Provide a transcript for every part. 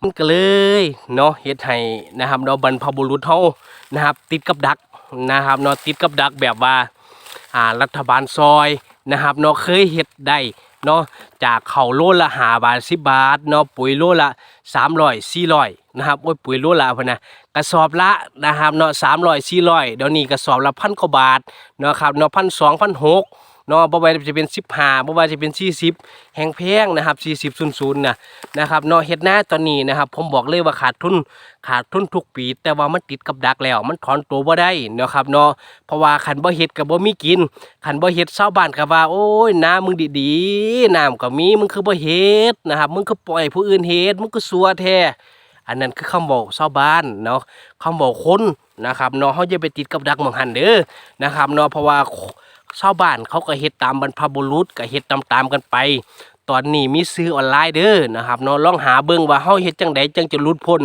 มันก็เลยเนาะเฮ็ดให้นะครับเราบรรพบุรุษเฮานะครับ ติดกับดักนะครับเนาะติดกับดักแบบว่าอ่ารัฐบาลซอยนะครับเนาะเคยเฮ็ดได้เนาะจากเขาโลละ5บาท10บาทเนาะปุ๋ยโลละ300 400นะครับโอ้ยปุ๋ยโลละพุ่นนะกระสอบละนะครับเนาะ300 400เดี๋ยวนี้กระสอบละพันกว่าบาทเนาะครับเนาะ1,200 1,600 เนาะบ่ว่าจะเป็น15บ่ว่าจะเป็น40แหงแพงนะครับ40 00นะนะครับเนาะเฮ็ดหน้าตอนนี้นะครับผมบอกเลยว่าขาดทุนขาดทุนทุกปี แต่ว่ามันติดกับดักแล้ว มันถอนตัวบ่ได้เนาะครับเนาะเพราะว่าคันบ่เฮ็ดก็บ่มีกินคันบ่เฮ็ดชาวบ้านก็ว่า โอ้ยน้ามึงดีๆน้ำก็มีมึงคือบ่เฮ็ดนะครับมึงคือปล่อยผู้อื่นเฮ็ดมึงก็สัวแท้ อันนั้นคือคำบอกชาวบ้านเนาะคำบอกคนนะครับเนาะเขาจะไปติดกับดักหมองหันเด้อนะครับเนาะเพราะว่าชาวบ้านเขาก็เฮ็ดตามบรรพบุรุษก็เฮ็ดตามๆกันไป ตอนนี้มีซื้อออนไลน์เด้อนะครับเนาะลองหาเบิ่งว่าเฮาเฮ็ดจังไดจังจะหลุดพ้น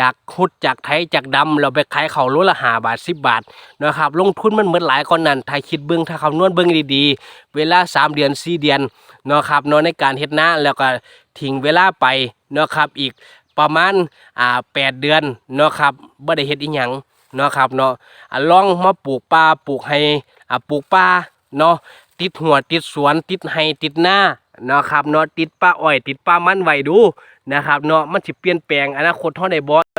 จากหุดจากไทยจากดำเราไปขายเขาวโลละ5บาท10 บาทนะครับลงทุนมันเหมือนหลายกว่านั้นถ้าคิดเบิ่งถ้าคำนวณเบิ่งดีๆ เวลา 3 เดือน 4 เดือนเนาะครับเนาะในการเฮ็ดหน้าแล้วก็ทิ้งเวลาไปเนาะครับอีก ประมาณอ่าแปดเดือนเนาะครับบ่ได้เฮ็ดอีหยังเนาะครับเนาะลองมาปลูกป่าปลูกให้อ่าปลูกป่าเนาะติดหัวติดสวนติดไห้ติดหน้าเนาะครับเนาะติดปลาอ้อย ติดปลามันไว้ดูนะครับเนาะมันสิเปลี่ยนแปลงอนาคตเฮาได้บ่